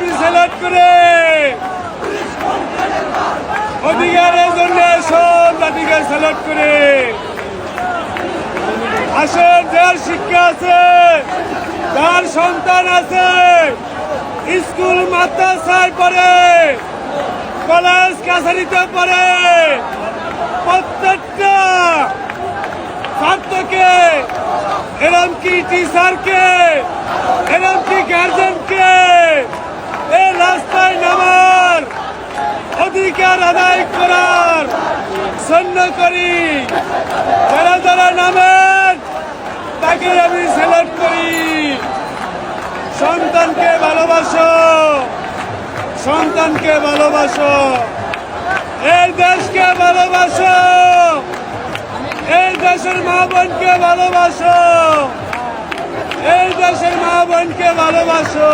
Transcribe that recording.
বাড়ি সেলাট করে। অধিকারের জন্য আসুন লাঠিগার সেলাট করে। আসেন, যার শিক্ষা আছে তার সন্তান আছে, স্কুল, মাদ্রাসায় পড়ে, কলেজ, কাছারিতে পড়ে, প্রত্যেকটা ছাত্রকে, এরম কি টিচারকে অধিকার আদায় করার সৈন্য করি। যারা যারা নামেন তাকে আমি সিলেক্ট করি। সন্তানকে ভালোবাসো সন্তানকে ভালোবাসো। এই দেশকে ভালোবাসো, এই দেশের মা বোনকে ভালোবাসো, এই দেশের মা বোনকে ভালোবাসো।